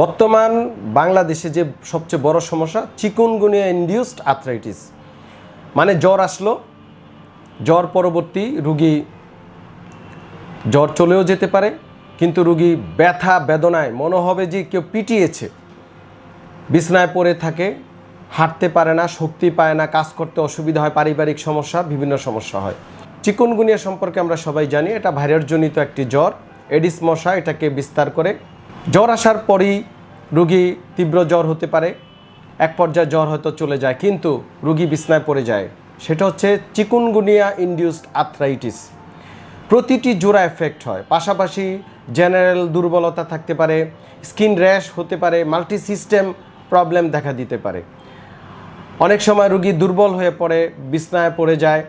বর্তমান বাংলাদেশে যে সবচেয়ে বড় সমস্যা, চিকুনগুনিয়া ইনডিউসড আর্থ্রাইটিস মানে জ্বর আসলো, জ্বর পরবর্তী রুগী, জ্বর চলেও যেতে পারে, কিন্তু রুগী ব্যথা, বেদনায় মনে হবে যে কেউ পিটিয়েছে। বিছনায় পড়ে থাকে, হাঁটতে পারে না, শক্তি পায় না, কাজ করতে অসুবিধা হয়, পারিবারিক সমস্যা, বিভিন্ন সমস্যা হয়। চিকুনগুনিয়া সম্পর্কে আমরা সবাই জানি, এটা ভাইরাসজনিত একটি জ্বর। এডিস মশা এটাকে বিস্তার করে জ্বর আসার পরই রুগী তীব্র জ্বর হতে পারে। এক পর্যায়ে জ্বর হয়তো চলে যায়, কিন্তু রুগী বিছনায় পড়ে যায়। সেটা হচ্ছে চিকুনগুনিয়া ইনডিউসড আর্থ্রাইটিস প্রতিটি জোড়া এফেক্ট হয়। পাশাপাশি জেনারেল দুর্বলতা থাকতে পারে স্কিন র্যাশ হতে পারে মাল্টি সিস্টেম প্রবলেম দেখা দিতে পারে। অনেক সময় রুগী দুর্বল হয়ে পড়ে, বিছনায় পড়ে যায়।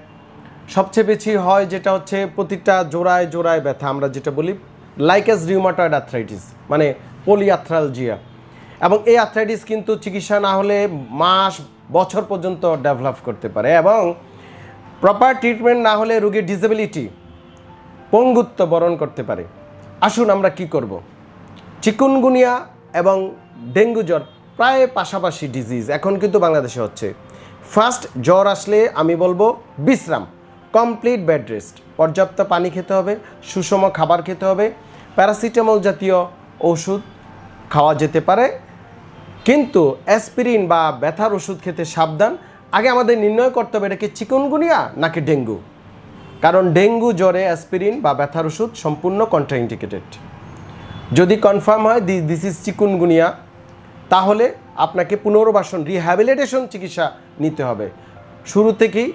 সবচেয়ে বেশি হয় যেটা হচ্ছে প্রতিটা জোড়ায় জোড়ায় ব্যথা। আমরা যেটা বলি লাইকাস রিউমাটয়েড আর্থ্রাইটিস মানে পলিআথ্রালজিয়া এবং এই আর্থ্রাইটিস কিন্তু চিকিৎসা না হলে মাস, বছর পর্যন্ত ডেভেলপ করতে পারে এবং প্রপার ট্রিটমেন্ট না হলে রোগীর ডিসেবিলিটি, পঙ্গুত্ব বরণ করতে পারে। আসুন আমরা কি করব? চিকুনগুনিয়া এবং ডেঙ্গু জ্বর প্রায় পাশাপাশি ডিজিজ এখন কিন্তু বাংলাদেশে হচ্ছে। ফার্স্ট জ্বর আসলে আমি বলব বিশ্রাম। Complete bed rest. পর্যাপ্ত পানি খেতে হবে, সুষম খাবার খেতে হবে, প্যারাসিটামল জাতীয় ওষুধ খাওয়া যেতে পারে, কিন্তু অ্যাসপিরিন বা ব্যথার ওষুধ খেতে সাবধান। আগে আমাদের নির্ণয় করতে হবে এটা কি চিকুনগুনিয়া নাকি ডেঙ্গু? কারণ ডেঙ্গু জ্বরে অ্যাসপিরিন বা ব্যথার ওষুধ সম্পূর্ণ কন্ট্রাইন্ডিকেটেড যদি কনফার্ম হয় দি দিস ইজ চিকুনগুনিয়া, তাহলে আপনাকে পুনর্বাসন রিহ্যাবিলিটেশন চিকিৎসা নিতে হবে। শুরু থেকেই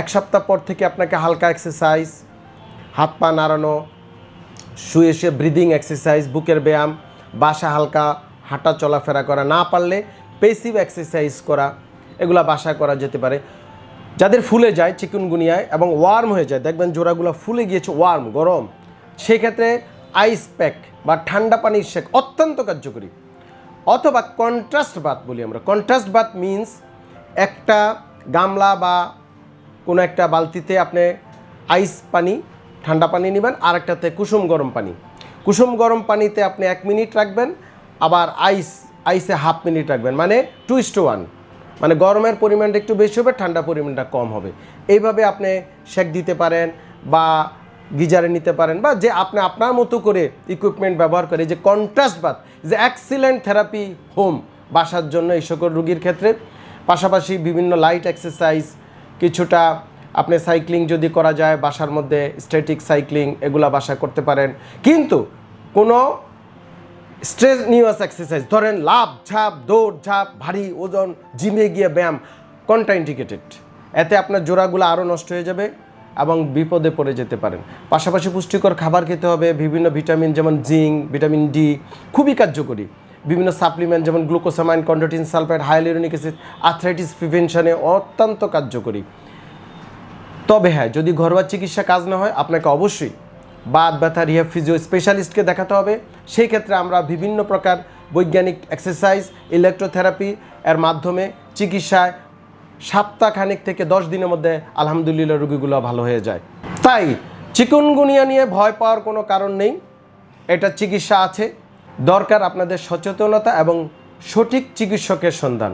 এক সপ্তাহ পর থেকে আপনাকে হালকা এক্সারসাইজ হাত পা নাড়ানো, শুয়ে শুয়ে ব্রিদিং এক্সারসাইজ বুকের ব্যায়াম, বাসা হালকা, হাঁটা চলাফেরা করা না পারলে পেসিভ এক্সারসাইজ করা, এগুলা বাসা করা যেতে পারে। যাদের ফুলে যায় চিকুনগুনিয়ায় এবং ওয়ার্ম হয়ে যায়, দেখবেন জোড়াগুলো ফুলে গিয়েছে ওয়ার্ম গরম, সেক্ষেত্রে আইস প্যাক বা ঠান্ডা পানির শেক অত্যন্ত কার্যকরী। অথবা কন্ট্রাস্ট বাত বলি আমরা। কন্ট্রাস্ট বাত মিন্স একটা গামলা বা কোনো একটা বালতিতে আপনি আইস পানি, ঠান্ডা পানি নেবেন আর একটাতে কুসুম গরম পানি। কুসুম গরম পানিতে আপনি এক মিনিট রাখবেন, আবার আইস, আইসে হাফ মিনিট রাখবেন। মানে টু ইস টু ওয়ান মানে গরমের পরিমাণটা একটু বেশি হবে, ঠান্ডা পরিমাণটা কম হবে। এইভাবে আপনি সেক দিতে পারেন বা গিজারে নিতে পারেন বা যে আপনি আপনার মতো করে ইকুইপমেন্ট ব্যবহার করে, যে কন্ট্রাস্ট বাথ যে অ্যাক্সিলেন্ট থেরাপি হোম বাসার জন্য এই সকল রুগীর ক্ষেত্রে। পাশাপাশি বিভিন্ন লাইট এক্সারসাইজ কিছুটা আপনি সাইক্লিং যদি করা যায়, বাসার মধ্যে স্ট্যাটিক সাইক্লিং এগুলা বাসা করতে পারেন। কিন্তু কোনো স্ট্রেস নিউয়াস এক্সারসাইজ ধরেন লাভ ঝাপ, দৌড়, ঝাপ, ভারী ওজন, জিমে গিয়ে ব্যায়াম কন্ট্রাইন্ডিকেটেড এতে আপনার জোড়াগুলো আরও নষ্ট হয়ে যাবে এবং বিপদে পড়ে যেতে পারেন। পাশাপাশি পুষ্টিকর খাবার খেতে হবে, বিভিন্ন ভিটামিন যেমন জিঙ্ক, ভিটামিন ডি, খুবই কার্যকরী। বিভিন্ন সাপ্লিমেন্ট যেমন glucosamine chondroitin sulphide hyaluronic acid arthritis প্রিভেনশনে অত্যন্ত কার্যকরী। তবে হ্যাঁ যদি ঘরোয়া চিকিৎসা কাজ না হয়, আপনাকে অবশ্যই বাত ব্যথা রিহাব ফিজিও স্পেশালিস্টকে দেখাতে হবে। সেই ক্ষেত্রে আমরা বিভিন্ন প্রকার বৈজ্ঞানিক এক্সারসাইজ ইলেকট্রোথেরাপি এর মাধ্যমে চিকিৎসায় সপ্তাহখানেক থেকে দশ দিনের মধ্যে আলহামদুলিল্লাহ রুগীগুলো ভালো হয়ে যায়। তাই চিকুনগুনিয়া নিয়ে ভয় পাওয়ার কোনো কারণ নেই। এটা চিকিৎসা আছে। দরকার আপনাদের সচেতনতা এবং সঠিক চিকিৎসকের সন্ধান।